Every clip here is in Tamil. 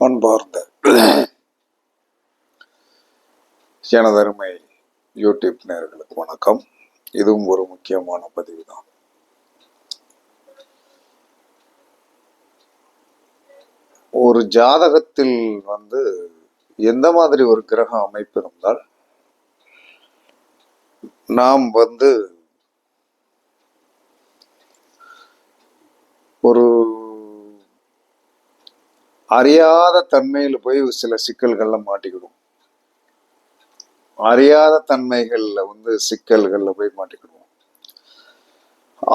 அன்பார்ந்த எனதருமை யூடியூப் நேர்களுக்கு வணக்கம். இதுவும் ஒரு முக்கியமான பதிவு தான் ஒரு ஜாதகத்தில் வந்து எந்த மாதிரி ஒரு கிரக அமைப்பு இருந்தால் நாம் வந்து ஒரு அறியாத தன்மையில் போய் சில சிக்கல்கள்லாம் மாட்டிக்கிடும். அறியாத தன்மைகளில் வந்து சிக்கல்களில் போய் மாட்டிக்கிடுவோம்.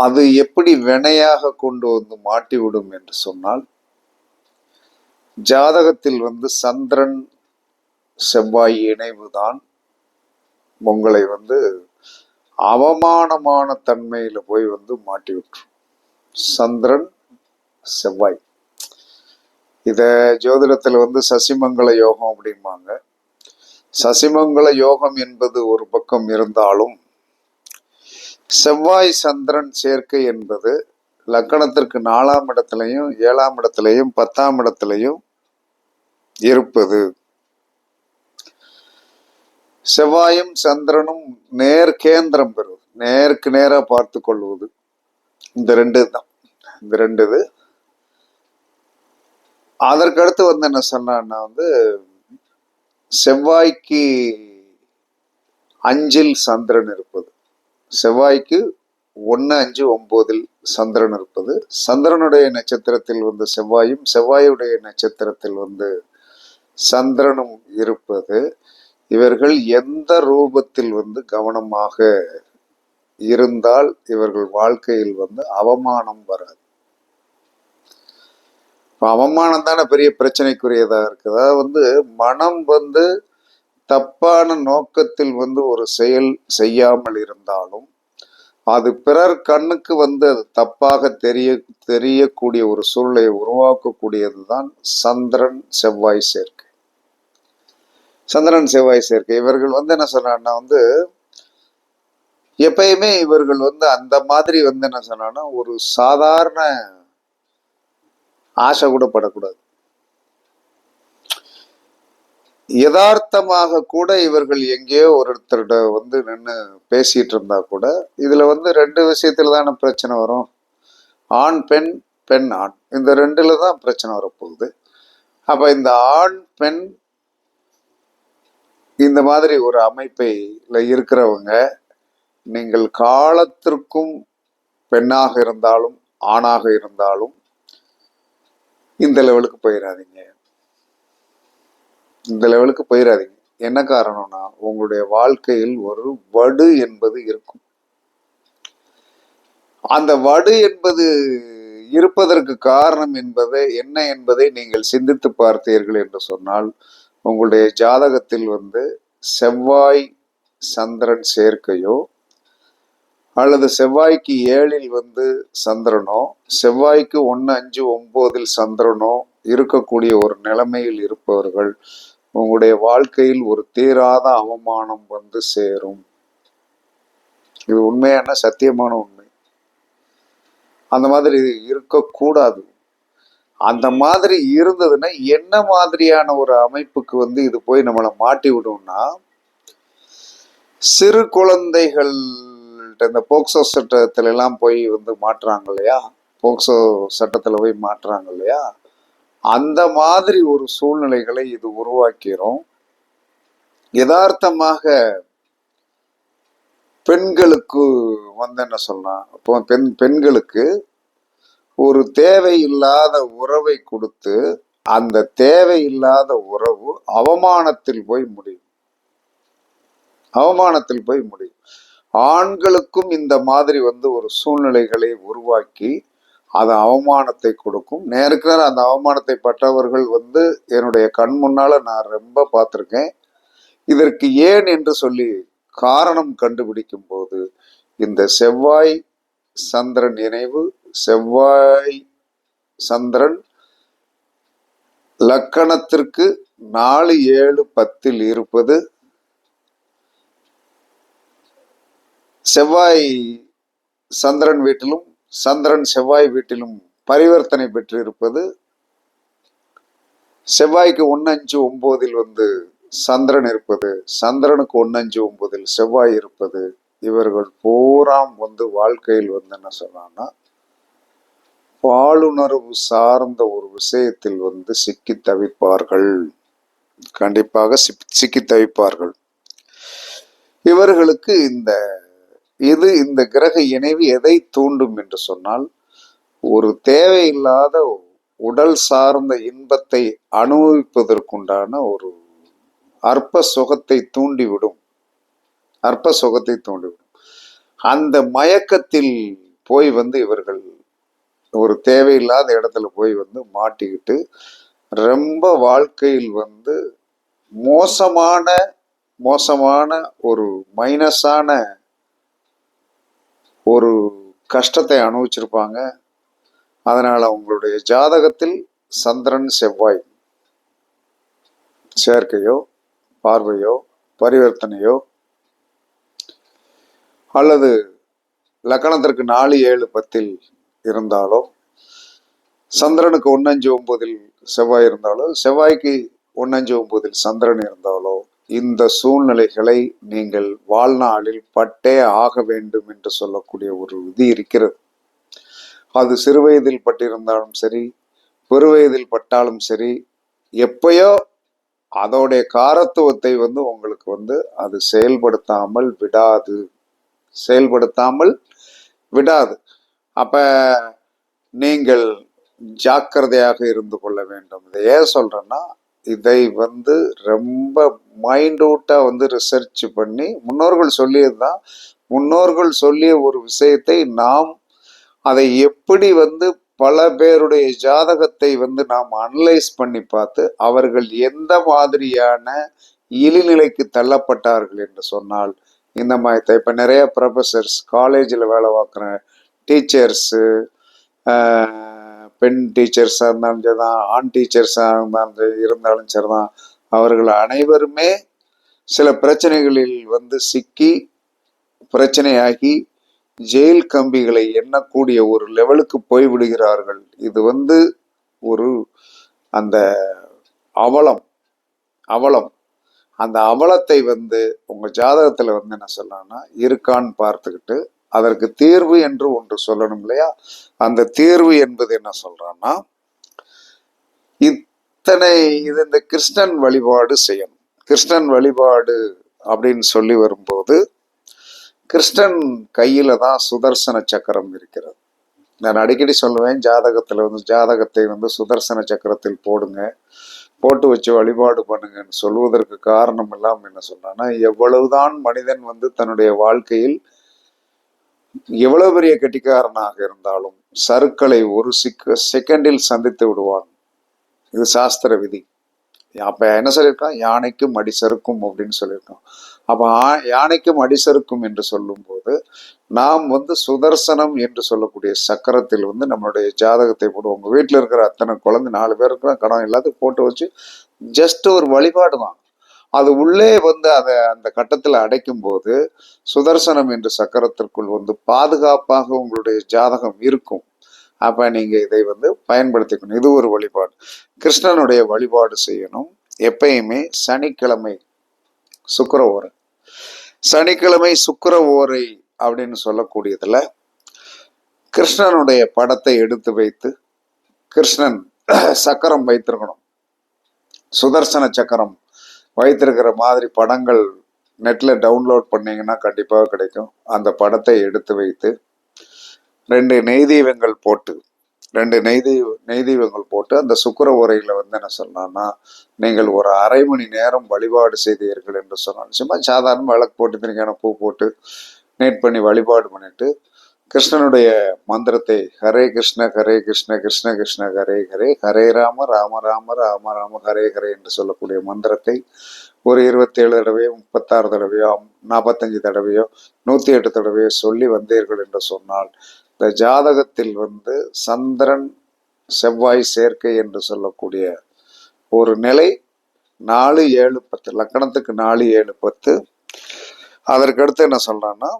அது எப்படி வினையாக கொண்டு வந்து மாட்டி விடும் என்று சொன்னால் ஜாதகத்தில் வந்து சந்திரன் செவ்வாய் இணைவுதான். உங்களை வந்து அவமானமான தன்மையில் போய் வந்து மாட்டி விட்டுரும் சந்திரன் செவ்வாய். இதை ஜோதிடத்தில் வந்து சசிமங்கல யோகம் அப்படிம்பாங்க. சசிமங்கல யோகம் என்பது ஒரு பக்கம் இருந்தாலும் செவ்வாய் சந்திரன் சேர்க்கை என்பது லக்கணத்திற்கு நாலாம் இடத்துலையும் ஏழாம் இடத்துலையும் பத்தாம் இடத்துலையும் இருப்பது. செவ்வாயும் சந்திரனும் நேர் கேந்திரம் பெறுவது. நேருக்கு நேராக பார்த்து கொள்வது. இந்த ரெண்டு தான் இந்த ரெண்டு இது அதற்கடுத்து வந்து என்ன சொன்னான்னா வந்து செவ்வாய்க்கு அஞ்சில் சந்திரன் இருப்பது. செவ்வாய்க்கு ஒன்று அஞ்சு ஒம்போதில் சந்திரன் இருப்பது. சந்திரனுடைய நட்சத்திரத்தில் வந்து செவ்வாயும் செவ்வாயுடைய நட்சத்திரத்தில் வந்து சந்திரனும் இருப்பது. இவர்கள் எந்த ரூபத்தில் வந்து கவனமாக இருந்தால் இவர்கள் வாழ்க்கையில் வந்து அவமானம் வராது. இப்போ அவமானம் தானே பெரிய பிரச்சனைக்குரியதாக இருக்குது அதாவது வந்து மனம் வந்து தப்பான நோக்கத்தில் வந்து ஒரு செயல் செய்யாமல் இருந்தாலும் அது பிறர் கண்ணுக்கு வந்து அது தப்பாக தெரிய தெரியக்கூடிய ஒரு சூழலை உருவாக்கக்கூடியது தான் சந்திரன் செவ்வாய் சேர்க்கை. சந்திரன் செவ்வாய் சேர்க்கை. இவர்கள் வந்து என்ன சொன்னான்னா வந்து எப்பயுமே இவர்கள் வந்து அந்த மாதிரி வந்து என்ன சொன்னான்னா ஒரு சாதாரண ஆசை கூட படக்கூடாது. யதார்த்தமாக கூட இவர்கள் எங்கேயோ ஒருத்தர்கிட்ட வந்து நின்று பேசிட்டு இருந்தா கூட இதுல வந்து ரெண்டு விஷயத்துல தானே பிரச்சனை வரும். ஆண் பெண் பெண் ஆண். இந்த ரெண்டுல தான் பிரச்சனை வரப்போகுது. அப்ப இந்த ஆண் பெண் இந்த மாதிரி ஒரு அமைப்பைல இருக்கிறவங்க நீங்கள் காலத்திற்கும் பெண்ணாக இருந்தாலும் ஆணாக இருந்தாலும் இந்த லெவலுக்கு போயிடாதீங்க இந்த லெவலுக்கு போயிடாதீங்க என்ன காரணம்னா உங்களுடைய வாழ்க்கையில் ஒரு வடு என்பது இருக்கும். அந்த வடு என்பது இருப்பதற்கு காரணம் என்பது என்ன என்பதை நீங்கள் சிந்தித்து பார்த்தீர்கள் என்று சொன்னால் உங்களுடைய ஜாதகத்தில் வந்து செவ்வாய் சந்திரன் சேர்க்கையோ அல்லது செவ்வாய்க்கு ஏழில் வந்து சந்திரனோ செவ்வாய்க்கு ஒன்று அஞ்சு ஒம்போதில் சந்திரனோ இருக்கக்கூடிய ஒரு நிலைமையில் இருப்பவர்கள் உங்களுடைய வாழ்க்கையில் ஒரு தீராத அவமானம் வந்து சேரும். இது உண்மையான சத்தியமான உண்மை. அந்த மாதிரி இருக்கக்கூடாது. அந்த மாதிரி இருந்ததுன்னா என்ன மாதிரியான ஒரு அமைப்புக்கு வந்து இது போய் நம்மளை மாட்டி விடும்னா சிறு குழந்தைகள் இந்த போக்சோ சட்டத்துல எல்லாம் போய் வந்து மாட்டுறாங்க இல்லையா? போக்சோ சட்டத்துல போய் மாட்டுறாங்க இல்லையா? அந்த மாதிரி ஒரு சூழ்நிலைகளை இது உருவாக்கிறோம் யதார்த்தமாக பெண்களுக்கு வந்து என்ன சொல்லலாம் இப்போ பெண் பெண்களுக்கு ஒரு தேவையில்லாத உறவை கொடுத்து அந்த தேவையில்லாத உறவு அவமானத்தில் போய் முடியும். அவமானத்தில் போய் முடியும். ஆண்களுக்கும் இந்த மாதிரி வந்து ஒரு சூழ்நிலைகளை உருவாக்கி அது அவமானத்தை கொடுக்கும். நேருக்கு நேரம் அந்த அவமானத்தை பட்டவர்கள் வந்து என்னுடைய கண் முன்னால் நான் ரொம்ப பார்த்துருக்கேன். இதற்கு ஏன் என்று சொல்லி காரணம் கண்டுபிடிக்கும் போது இந்த செவ்வாய் சந்திரன் இணைவு செவ்வாய் சந்திரன் லக்கணத்திற்கு நாலு ஏழு பத்தில் இருப்பது செவ்வாய் சந்திரன் வீட்டிலும் சந்திரன் செவ்வாய் வீட்டிலும் பரிவர்த்தனை பெற்றிருப்பது செவ்வாய்க்கு ஒன்று அஞ்சு ஒம்போதில் வந்து சந்திரன் இருப்பது சந்திரனுக்கு ஒன்று அஞ்சு ஒம்போதில் செவ்வாய் இருப்பது இவர்கள் பூராம் வந்து வாழ்க்கையில் வந்து என்ன சொன்னான்னா பாலுணர்வு சார்ந்த ஒரு விஷயத்தில் வந்து சிக்கி தவிப்பார்கள். கண்டிப்பாக சிக்- சிக்கி தவிப்பார்கள். இவர்களுக்கு இந்த இது இந்த கிரக இணைவு எதை தூண்டும் என்று சொன்னால் ஒரு தேவையில்லாத உடல் சார்ந்த இன்பத்தை அனுபவிப்பதற்குண்டான ஒரு அற்ப சுகத்தை தூண்டிவிடும். அற்ப சுகத்தை தூண்டிவிடும். அந்த மயக்கத்தில் போய் வந்து இவர்கள் ஒரு தேவையில்லாத இடத்துல போய் வந்து மாட்டிக்கிட்டு ரொம்ப வாழ்க்கையில் வந்து மோசமான மோசமான ஒரு மைனஸான ஒரு கஷ்டத்தை அனுபவிச்சிருப்பாங்க. அதனால் அவங்களுடைய ஜாதகத்தில் சந்திரன் செவ்வாய் சேர்க்கையோ பார்வையோ பரிவர்த்தனையோ அல்லது லக்கணத்திற்கு நாலு ஏழு பத்தில் இருந்தாலோ சந்திரனுக்கு ஒன்னஞ்சு ஒன்பதில் செவ்வாய் இருந்தாலோ செவ்வாய்க்கு ஒன்னஞ்சு ஒன்பதில் சந்திரன் இருந்தாலோ இந்த சூழ்நிலைகளை நீங்கள் வாழ்நாளில் பட்டே ஆக வேண்டும் என்று சொல்லக்கூடிய ஒரு விதி இருக்கிறது. அது சிறுவயதில் பட்டிருந்தாலும் சரி பெருவயதில் பட்டாலும் சரி எப்பயோ அதோடைய காரத்துவத்தை வந்து உங்களுக்கு வந்து அது செயல்படுத்தாமல் விடாது. செயல்படுத்தாமல் விடாது. அப்ப நீங்கள் ஜாக்கிரதையாக இருந்து கொள்ள வேண்டும். இதை ஏன் சொல்றேன்னா இதை வந்து ரொம்ப மைண்டூட்டாக வந்து ரிசர்ச் பண்ணி முன்னோர்கள் சொல்லியது தான் முன்னோர்கள் சொல்லிய ஒரு விஷயத்தை நாம் அதை எப்படி வந்து பல பேருடைய ஜாதகத்தை வந்து நாம் அனலைஸ் பண்ணி பார்த்து அவர்கள் எந்த மாதிரியான இழிநிலைக்கு தள்ளப்பட்டார்கள் என்று சொன்னால் இந்த மாதிரி இப்போ நிறைய ப்ரொஃபஸர்ஸ் காலேஜில் வேலை பார்க்குற டீச்சர்ஸு பெண் டீச்சர்ஸாக இருந்தாலும் சரி தான் ஆண் டீச்சர்ஸாக இருந்தாலும் சரி இருந்தாலும் சரி தான் அவர்கள் அனைவருமே சில பிரச்சனைகளில் வந்து சிக்கி பிரச்சனையாகி ஜெயில் கம்பிகளை எண்ணக்கூடிய ஒரு லெவலுக்கு போய் விடுகிறார்கள். இது வந்து ஒரு அந்த அவலம் அவலம். அந்த அவலத்தை வந்து உங்கள் ஜாதகத்தில் வந்து என்ன சொல்லலாம்னா இருக்கான்னு பார்த்துக்கிட்டு அதற்கு தீர்வு என்று ஒன்று சொல்லணும் இல்லையா? அந்த தீர்வு என்பது என்ன சொல்றான்னா இத்தனை இது இந்த கிருஷ்ணன் வழிபாடு செய்யணும். கிருஷ்ணன் வழிபாடு அப்படின்னு சொல்லி வரும்போது கிருஷ்ணன் கையில தான் சுதர்சன சக்கரம் இருக்கிறது. நான் அடிக்கடி சொல்லுவேன் ஜாதகத்துல வந்து ஜாதகத்தை வந்து சுதர்சன சக்கரத்தில் போடுங்க போட்டு வச்சு வழிபாடு பண்ணுங்கன்னு சொல்வதற்கு காரணம் இல்லாமல் என்ன சொன்னா எவ்வளவுதான் மனிதன் வந்து தன்னுடைய வாழ்க்கையில் எவ்வளவு பெரிய கெட்டிக்காரனாக இருந்தாலும் சருக்களை ஒரு சிக்க செகண்டில் சந்தித்து விடுவான். இது சாஸ்திர விதி. அப்ப என்ன சொல்லியிருக்கான்? யானைக்கும் அடி சறுக்கும் அப்படின்னு சொல்லியிருக்கான். அப்ப யானைக்கும் அடி சறுக்கும் என்று சொல்லும்போது நாம் வந்து சுதர்சனம் என்று சொல்லக்கூடிய சக்கரத்தில் வந்து நம்மளுடைய ஜாதகத்தை போடுவோம் உங்க வீட்டில் இருக்கிற அத்தனை குழந்தை நாலு பேர் இருக்கிற கடன் எல்லாத்தையும் போட்டு வச்சு ஜஸ்ட் ஒரு வழிபாடு தான் அது உள்ளே வந்து அதை அந்த கட்டத்தில் அடைக்கும் போது சுதர்சனம் என்ற சக்கரத்திற்குள் வந்து பாதுகாப்பாக உங்களுடைய ஜாதகம் இருக்கும். அப்ப நீங்க இதை வந்து பயன்படுத்திக்கணும். இது ஒரு வழிபாடு. கிருஷ்ணனுடைய வழிபாடு செய்யணும். எப்பயுமே சனிக்கிழமை சுக்கர ஓரை. சனிக்கிழமை சுக்கர ஓரை அப்படின்னு சொல்லக்கூடியதுல கிருஷ்ணனுடைய படத்தை எடுத்து வைத்து கிருஷ்ணன் சக்கரம் வைத்திருக்கணும். சுதர்சன சக்கரம் வைத்திருக்கிற மாதிரி படங்கள் நெட்டில் டவுன்லோட் பண்ணீங்கன்னா கண்டிப்பாக கிடைக்கும். அந்த படத்தை எடுத்து வைத்து ரெண்டு நெய் தெய்வங்கள் போட்டு ரெண்டு நெய் தீப நெய் தெய்வங்கள் போட்டு அந்த சுக்கிர உரையில் வந்து என்ன சொன்னான்னா நீங்கள் ஒரு அரை மணி நேரம் வழிபாடு செய்தீர்கள் என்று சொன்னால் சும்மா சாதாரண விளக்கு போட்டு திருக்கான பூ போட்டு நீட் பண்ணி வழிபாடு பண்ணிட்டு கிருஷ்ணனுடைய மந்திரத்தை ஹரே கிருஷ்ண ஹரே கிருஷ்ண கிருஷ்ண கிருஷ்ண ஹரே ஹரே ஹரே ராம ராம ராம ராம ராம ஹரே ஹரே என்று சொல்லக்கூடிய மந்திரத்தை ஒரு இருபத்தேழு தடவையோ முப்பத்தாறு தடவையோ நாற்பத்தஞ்சு தடவையோ நூற்றி எட்டு தடவையோ சொல்லி வந்தீர்கள் என்று சொன்னால் இந்த ஜாதகத்தில் வந்து சந்திரன் செவ்வாய் சேர்க்கை என்று சொல்லக்கூடிய ஒரு நிலை நாலு ஏழு பத்து லக்கணத்துக்கு நாலு ஏழு பத்து. அதற்கடுத்து என்ன சொல்றான்னா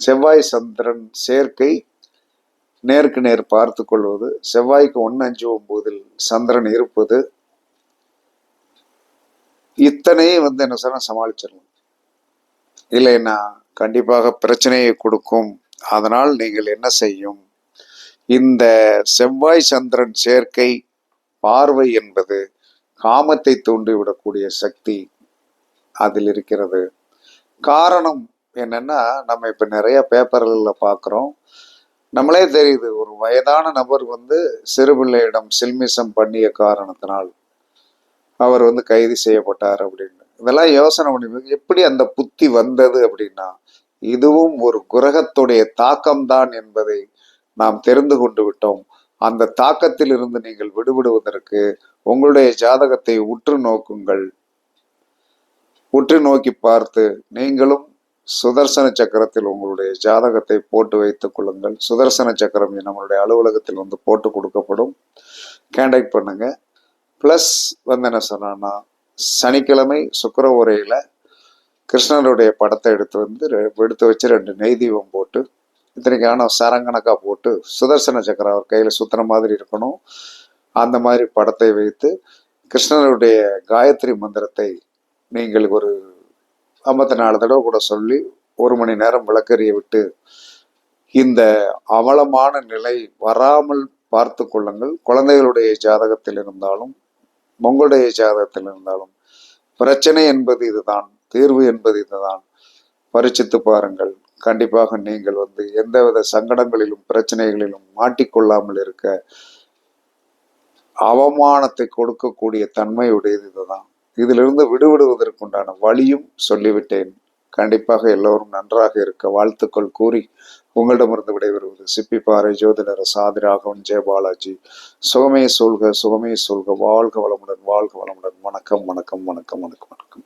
செவ்வாய் சந்திரன் சேர்க்கை நேருக்கு நேர் பார்த்து கொள்வது செவ்வாய்க்கு ஒன்று அஞ்சு ஒம்போதில் சந்திரன் இருப்பது. இத்தனையும் வந்து என்ன சொன்னா சமாளிச்சிடலாம். இல்லைன்னா கண்டிப்பாக பிரச்சனையை கொடுக்கும். அதனால் நீங்கள் என்ன செய்யும்? இந்த செவ்வாய் சந்திரன் சேர்க்கை பார்வை என்பது காமத்தை தூண்டிவிடக்கூடிய சக்தி அதில் இருக்கிறது. காரணம் என்னென்னா நம்ம இப்போ நிறைய பேப்பர்களில் பார்க்குறோம் நம்மளே தெரியுது ஒரு வயதான நபர் வந்து சிறுபிள்ளையிடம் சில்மிசம் பண்ணிய காரணத்தினால் அவர் வந்து கைது செய்யப்பட்டார் அப்படின்னு. இதெல்லாம் யோசனை பண்ணி எப்படி அந்த புத்தி வந்தது அப்படின்னா இதுவும் ஒரு கிரகத்துடைய தாக்கம்தான் என்பதை நாம் தெரிந்து கொண்டு விட்டோம். அந்த தாக்கத்தில் இருந்து நீங்கள் விடுபடுவதற்கு உங்களுடைய ஜாதகத்தை உற்று நோக்குங்கள். உற்று நோக்கி பார்த்து நீங்களும் சுதர்சன சக்கரத்தில் உங்களுடைய ஜாதகத்தை போட்டு வைத்துக் கொள்ளுங்கள். சுதர்சன சக்கரம் நம்மளுடைய அலுவலகத்தில் வந்து போட்டு கொடுக்கப்படும். கான்டாக்ட் பண்ணுங்க. ப்ளஸ் வந்து என்ன சொன்னான்னா சனிக்கிழமை சுக்கர உரையில கிருஷ்ணருடைய படத்தை எடுத்து வந்து ரெ- எடுத்து வச்சு ரெண்டு நெய் தீபம் போட்டு இத்தனைக்கான சரங்கணக்காக போட்டு சுதர்சன சக்கரம் அவர் கையில் சுத்துற மாதிரி இருக்கணும். அந்த மாதிரி படத்தை வைத்து கிருஷ்ணருடைய காயத்ரி மந்திரத்தை நீங்கள் ஒரு ஐம்பத்தி நாலு தடவை கூட சொல்லி ஒரு மணி நேரம் விளக்கறிய விட்டு இந்த அவலமான நிலை வராமல் பார்த்து கொள்ளுங்கள். குழந்தைகளுடைய ஜாதகத்தில் இருந்தாலும் உங்களுடைய ஜாதகத்தில் இருந்தாலும் பிரச்சனை என்பது இதுதான் தீர்வு என்பது இதுதான். பரிச்சித்து பாருங்கள். கண்டிப்பாக நீங்கள் வந்து எந்தவித சங்கடங்களிலும் பிரச்சனைகளிலும் மாட்டிக்கொள்ளாமல் இருக்க அவமானத்தை கொடுக்கக்கூடிய தன்மையுடையது இதுதான். இதிலிருந்து விடுபடுவதற்குண்டான வழியும் சொல்லிவிட்டேன். கண்டிப்பாக எல்லோரும் நன்றாக இருக்க வாழ்த்துக்கள் கூறி உங்களிடமிருந்து விடைபெறுவது சிப்பிப்பாறை ஜோதிடர் சாதிராகவன் ஜெயபாலாஜி சுகமே சொல்க சுகமே சொல்க வாழ்க வளமுடன் வாழ்க வளமுடன். வணக்கம் வணக்கம் வணக்கம் வணக்கம் வணக்கம்.